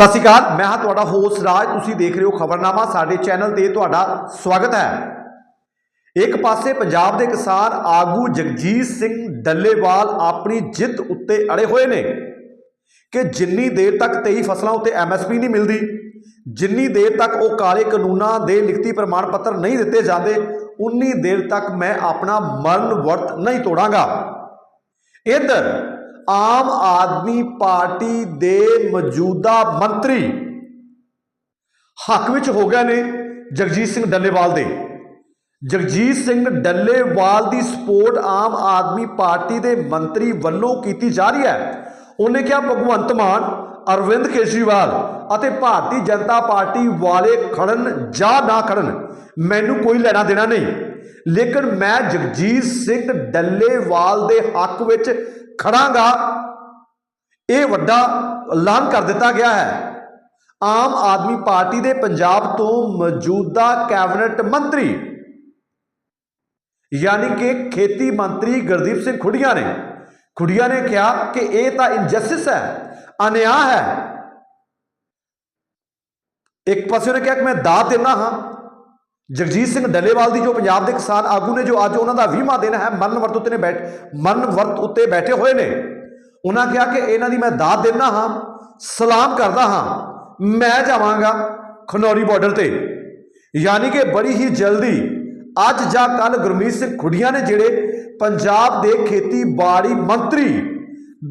ਸਤਿ ਸ਼੍ਰੀ ਅਕਾਲ, ਮੈਂ ਹਾਂ ਤੁਹਾਡਾ ਹੋਸਟ ਰਾਜ, ਤੁਸੀਂ ਦੇਖ ਰਹੇ ਹੋ ਖਬਰਨਾਮਾ, ਸਾਡੇ ਚੈਨਲ ਤੇ ਤੁਹਾਡਾ ਸਵਾਗਤ ਹੈ। ਇੱਕ ਪਾਸੇ ਪੰਜਾਬ ਦੇ ਕਿਸਾਨ ਆਗੂ ਜਗਜੀਤ ਸਿੰਘ ਡੱਲੇਵਾਲ ਆਪਣੀ ਜਿੱਦ ਉੱਤੇ ਅੜੇ ਹੋਏ ਨੇ ਕਿ ਜਿੰਨੀ ਦੇਰ ਤੱਕ 23 ਫਸਲਾਂ ਉੱਤੇ ਐਮਐਸਪੀ ਨਹੀਂ ਮਿਲਦੀ, ਜਿੰਨੀ ਦੇਰ ਤੱਕ ਉਹ ਕਾਲੇ ਕਾਨੂੰਨਾਂ ਦੇ ਲਿਖਤੀ ਪ੍ਰਮਾਣ ਪੱਤਰ ਨਹੀਂ ਦਿੱਤੇ ਜਾਂਦੇ, ਉਨੀ ਦੇਰ ਤੱਕ ਮੈਂ ਆਪਣਾ ਮਰਨ ਵਰਤ ਨਹੀਂ ਤੋੜਾਂਗਾ। ਇੱਧਰ ਆਮ ਆਦਮੀ ਪਾਰਟੀ ਦੇ ਮੌਜੂਦਾ ਮੰਤਰੀ ਹੱਕ ਵਿੱਚ ਹੋ ਗਏ ਨੇ ਜਗਜੀਤ ਸਿੰਘ ਡੱਲੇਵਾਲ ਦੇ। ਜਗਜੀਤ ਸਿੰਘ ਡੱਲੇਵਾਲ ਦੀ ਸਪੋਰਟ ਆਮ ਆਦਮੀ ਪਾਰਟੀ ਦੇ ਮੰਤਰੀ ਵੱਲੋਂ ਕੀਤੀ ਜਾ ਰਹੀ ਹੈ। ਉਹਨੇ ਕਿਹਾ, ਭਗਵੰਤ ਮਾਨ, ਅਰਵਿੰਦ ਕੇਜਰੀਵਾਲ ਅਤੇ ਭਾਰਤੀ ਜਨਤਾ ਪਾਰਟੀ ਵਾਲੇ ਖੜਨ ਜਾਂ ਨਾ ਖੜਨ, ਮੈਨੂੰ ਕੋਈ ਲੈਣਾ ਦੇਣਾ ਨਹੀਂ। ਲੇਕਿਨ ਮੈਂ ਜਗਜੀਤ ਸਿੰਘ ਡੱਲੇਵਾਲ ਦੇ ਹੱਕ ਵਿੱਚ ਖੜਾਂਗਾ। ਇਹ ਵੱਡਾ ਐਲਾਨ ਕਰ ਦਿੱਤਾ ਗਿਆ ਹੈ। ਆਮ ਆਦਮੀ ਪਾਰਟੀ ਦੇ ਪੰਜਾਬ ਤੋਂ ਮੌਜੂਦਾ ਕੈਬਨਿਟ ਮੰਤਰੀ, ਯਾਨੀ ਕਿ ਖੇਤੀ ਮੰਤਰੀ ਗੁਰਦੀਪ ਸਿੰਘ ਖੁੱਡੀਆਂ ਨੇ। ਖੁੱਡੀਆਂ ਨੇ ਕਿਹਾ ਕਿ ਇਹ ਤਾਂ ਇਨਜਸਟਿਸ ਹੈ, ਅਨਿਆਂ ਹੈ। ਇੱਕ ਪਾਸੇ ਉਹਨੇ ਕਿਹਾ ਕਿ ਮੈਂ ਦਾਤ ਦੇਣਾ ਹਾਂ। ਜਗਜੀਤ ਸਿੰਘ ਡੱਲੇਵਾਲ ਦੀ ਜੋ ਪੰਜਾਬ ਦੇ ਕਿਸਾਨ ਆਗੂ ਨੇ ਜੋ ਅੱਜ ਉਹਨਾਂ ਦਾ 20ਵਾਂ ਦਿਨ ਹੈ, ਮਰਨ ਵਰਤ ਉੱਤੇ ਨੇ ਬੈਠ, ਮਰਨ ਵਰਤ ਉੱਤੇ ਬੈਠੇ ਹੋਏ ਨੇ। ਉਹਨਾਂ ਕਿਹਾ ਕਿ ਇਹਨਾਂ ਦੀ ਮੈਂ ਦਾਤ ਦੇਣਾ ਹਾਂ, ਸਲਾਮ ਕਰਦਾ ਹਾਂ, ਮੈਂ ਜਾਵਾਂਗਾ ਖਨੌਰੀ ਬਾਰਡਰ ਤੇ। ਯਾਨੀ ਕਿ ਬੜੀ ਹੀ ਜਲਦੀ ਅੱਜ ਜਾਂ ਕੱਲ ਗੁਰਮੀਤ ਸਿੰਘ ਖੁੱਡੀਆਂ ਨੇ ਜਿਹੜੇ ਪੰਜਾਬ ਦੇ ਖੇਤੀਬਾੜੀ ਮੰਤਰੀ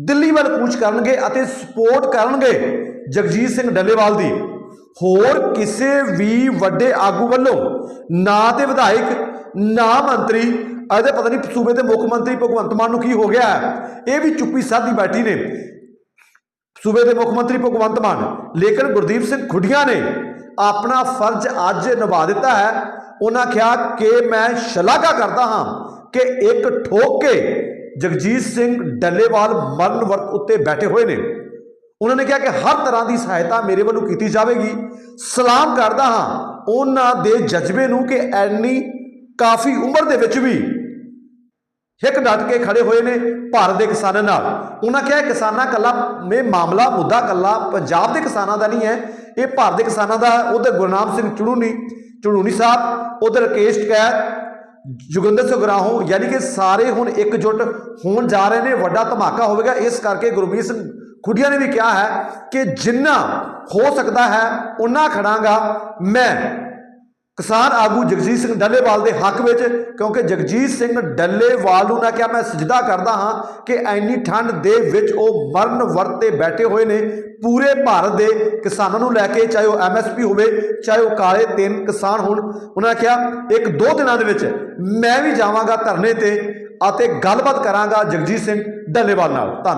ਦਿੱਲੀ ਵੱਲ ਕੂਚ ਕਰਨਗੇ ਅਤੇ ਸਪੋਰਟ ਕਰਨਗੇ ਜਗਜੀਤ ਸਿੰਘ ਡੱਲੇਵਾਲ ਦੀ। ਹੋਰ ਕਿਸੇ ਵੀ ਵੱਡੇ ਆਗੂ ਵੱਲੋਂ ਨਾ ਤੇ ਵਿਧਾਇਕ, ਨਾ ਮੰਤਰੀ, ਅਜੇ ਪਤਾ ਨਹੀਂ ਸੂਬੇ ਦੇ ਮੁੱਖ ਮੰਤਰੀ ਭਗਵੰਤ ਮਾਨ ਨੂੰ ਕੀ ਹੋ ਗਿਆ ਹੈ। ਇਹ ਵੀ ਚੁੱਪੀ ਸਾਧੀ ਬੈਠੀ ਨੇ। ਸੂਬੇ ਦੇ ਮੁੱਖ ਮੰਤਰੀ ਭਗਵੰਤ ਮਾਨ, ਲੇਕਿਨ ਗੁਰਦੀਪ ਸਿੰਘ ਖੁੱਡੀਆਂ ਨੇ ਆਪਣਾ ਫਰਜ਼ ਅੱਜ ਨਿਭਾ ਦਿੱਤਾ ਹੈ। ਉਹਨਾਂ ਕਿਹਾ ਕਿ ਮੈਂ ਸ਼ਲਾਘਾ ਕਰਦਾ ਹਾਂ ਕਿ ਇੱਕ ਠੋਕ ਕੇ ਜਗਜੀਤ ਸਿੰਘ ਡੱਲੇਵਾਲ ਮਰਨ ਵਰਤ ਉੱਤੇ ਬੈਠੇ ਹੋਏ ਨੇ। ਉਹਨਾਂ ਨੇ ਕਿਹਾ ਕਿ ਹਰ ਤਰ੍ਹਾਂ ਦੀ ਸਹਾਇਤਾ ਮੇਰੇ ਵੱਲੋਂ ਕੀਤੀ ਜਾਵੇਗੀ। ਸਲਾਮ ਕਰਦਾ ਹਾਂ ਉਹਨਾਂ ਦੇ ਜਜ਼ਬੇ ਨੂੰ ਕਿ ਐਨੀ ਕਾਫੀ ਉਮਰ ਦੇ ਵਿੱਚ ਵੀ ਹਿੱਕ ਡਟ ਕੇ ਖੜੇ ਹੋਏ ਨੇ ਭਾਰਤ ਦੇ ਕਿਸਾਨਾਂ ਨਾਲ। ਉਹਨਾਂ ਕਿਹਾ ਕਿਸਾਨਾਂ ਕੱਲਾ ਮੇ ਮਾਮਲਾ ਮੁੱਦਾ ਕੱਲਾ ਪੰਜਾਬ ਦੇ ਕਿਸਾਨਾਂ ਦਾ ਨਹੀਂ ਹੈ, ਇਹ ਭਾਰਤ ਦੇ ਕਿਸਾਨਾਂ ਦਾ ਹੈ। ਉਧਰ ਗੁਰਨਾਮ ਸਿੰਘ ਚੜੂਨੀ ਚੜੂਨੀ ਸਾਹਿਬ, ਉਧਰ ਰਕੇਸ਼ ਕੈਰ ਜੁਗਿੰਦਰ ਸੁਗਰਾਹੋਂ ਯਾਨੀ ਕਿ ਸਾਰੇ ਹੁਣ ਇਕਜੁੱਟ ਹੋਣ ਜਾ ਰਹੇ ਨੇ। ਵੱਡਾ ਧਮਾਕਾ ਹੋਵੇਗਾ। ਇਸ ਕਰਕੇ ਗੁਰਮੀਤ ਸਿੰਘ ਖੁੱਡੀਆਂ ਨੇ ਵੀ ਕਿਹਾ ਹੈ ਕਿ ਜਿੰਨਾ ਹੋ ਸਕਦਾ ਹੈ ਉਨਾ ਖੜਾਂਗਾ ਮੈਂ। ਕਿਸਾਨ ਆਗੂ ਜਗਜੀਤ ਸਿੰਘ ਡੱਲੇਵਾਲ ਦੇ ਹੱਕ ਵਿੱਚ, ਕਿਉਂਕਿ ਜਗਜੀਤ ਸਿੰਘ ਡੱਲੇਵਾਲ ਨੂੰ ਨਾ ਕਿਹਾ, ਮੈਂ ਸਜਦਾ ਕਰਦਾ ਹਾਂ ਕਿ ਐਨੀ ਠੰਡ ਦੇ ਵਿੱਚ ਉਹ ਮਰਨ ਵਰਤ ਤੇ ਬੈਠੇ ਹੋਏ ਨੇ, ਪੂਰੇ ਭਾਰਤ ਦੇ ਕਿਸਾਨਾਂ ਨੂੰ ਲੈ ਕੇ, ਚਾਹੇ ਉਹ ਐਮਐਸਪੀ ਹੋਵੇ, ਚਾਹੇ ਉਹ ਕਾਲੇ ਤਿੰਨ ਕਿਸਾਨ ਹੋਣ। ਉਹਨਾਂ ਕਿਹਾ, ਇੱਕ ਦੋ ਦਿਨਾਂ ਦੇ ਵਿੱਚ ਮੈਂ ਵੀ ਜਾਵਾਂਗਾ ਧਰਨੇ ਤੇ ਅਤੇ ਗੱਲਬਾਤ ਕਰਾਂਗਾ ਜਗਜੀਤ ਸਿੰਘ ਡੱਲੇਵਾਲ ਨਾਲ। ਧੰਨਵਾਦ।